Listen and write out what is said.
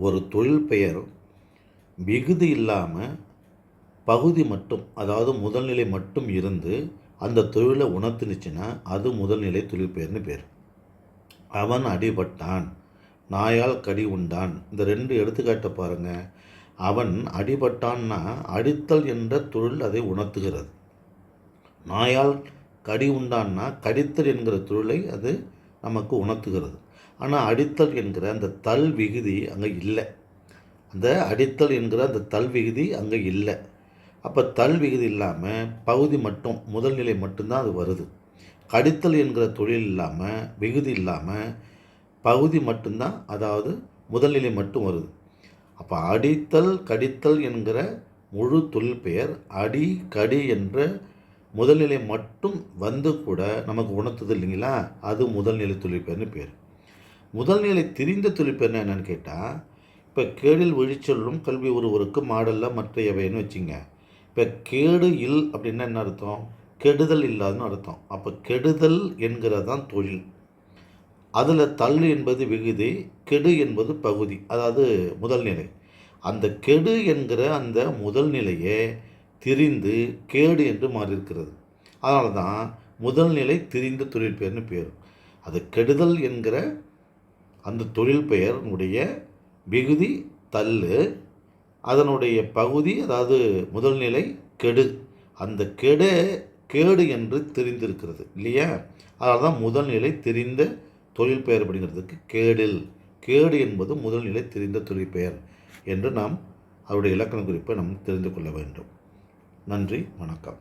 ஒரு தொழில் பெயர் மிகுதி இல்லாமல் பகுதி மட்டும் அதாவது முதல்நிலை மட்டும் இருந்து அந்த தொழிலை உணர்த்துனுச்சுன்னா அது முதல்நிலை தொழில் பெயர்னு பேர். அவன் அடிபட்டான் நாயால் கடி உண்டான். இந்த ரெண்டு எடுத்துக்காட்டை பாருங்க. அவன் அடிபட்டான்னா அடித்தல் என்ற தொழில் அதை உணர்த்துகிறது. நாயால் கடி உண்டான்னா கடித்தல் என்கிற தொழிலை அது நமக்கு உணர்த்துகிறது. ஆனால் அடித்தல் என்கிற அந்த தல் விகுதி அங்கே இல்லை. அந்த அடித்தல் என்கிற அந்த தல் விகுதி அங்கே இல்லை. அப்போ தல் விகுதி இல்லாமல் பகுதி மட்டும் முதல்நிலை மட்டும்தான் அது வருது. கடித்தல் என்கிற தொழில் இல்லாமல் விகுதி இல்லாமல் பகுதி மட்டும்தான் அதாவது முதல்நிலை மட்டும் வருது. அப்போ அடித்தல் கடித்தல் என்கிற முழு தொழில் பெயர் அடி கடி என்ற முதல்நிலை மட்டும் வந்து கூட நமக்கு உணர்த்துது இல்லைங்களா? அது முதல்நிலை துளிப்பேர்னு பேர். முதல்நிலை திரிந்த துளிப்பேர்னு என்னென்னு கேட்டால் இப்போ கேடில் விழிச்சொல்லும் கல்வி ஒருவருக்கு மாடல்ல மற்றையவைன்னு வச்சுங்க. இப்போ கேடு இல் அப்படின்னா என்ன அர்த்தம்? கெடுதல் இல்லாதுன்னு அர்த்தம். அப்போ கெடுதல் என்கிறது தான் தொழில். அதில் தள்ளு என்பது விகுதி கெடு என்பது பகுதி. அதாவது முதல்நிலை அந்த கெடு என்கிற அந்த முதல் நிலையை திரிந்து கேடு என்று மாறியிருக்கிறது. அதனால தான் முதல்நிலை திரிந்த தொழில் பெயர்னு பேர். அது கெடுதல் என்கிற அந்த தொழில் பெயருடைய விகுதி தள்ளு அதனுடைய பகுதி அதாவது முதல்நிலை கெடு. அந்த கெடு கேடு என்று தெரிந்திருக்கிறது இல்லையா? அதனால தான் முதல்நிலை தெரிந்த தொழில் பெயர் அப்படிங்கிறதுக்கு கேடில். கேடு என்பது முதல்நிலை தெரிந்த தொழில் பெயர் என்று நாம் அவருடைய இலக்கண குறிப்பை நாம் தெரிந்து கொள்ள வேண்டும். நன்றி வணக்கம்.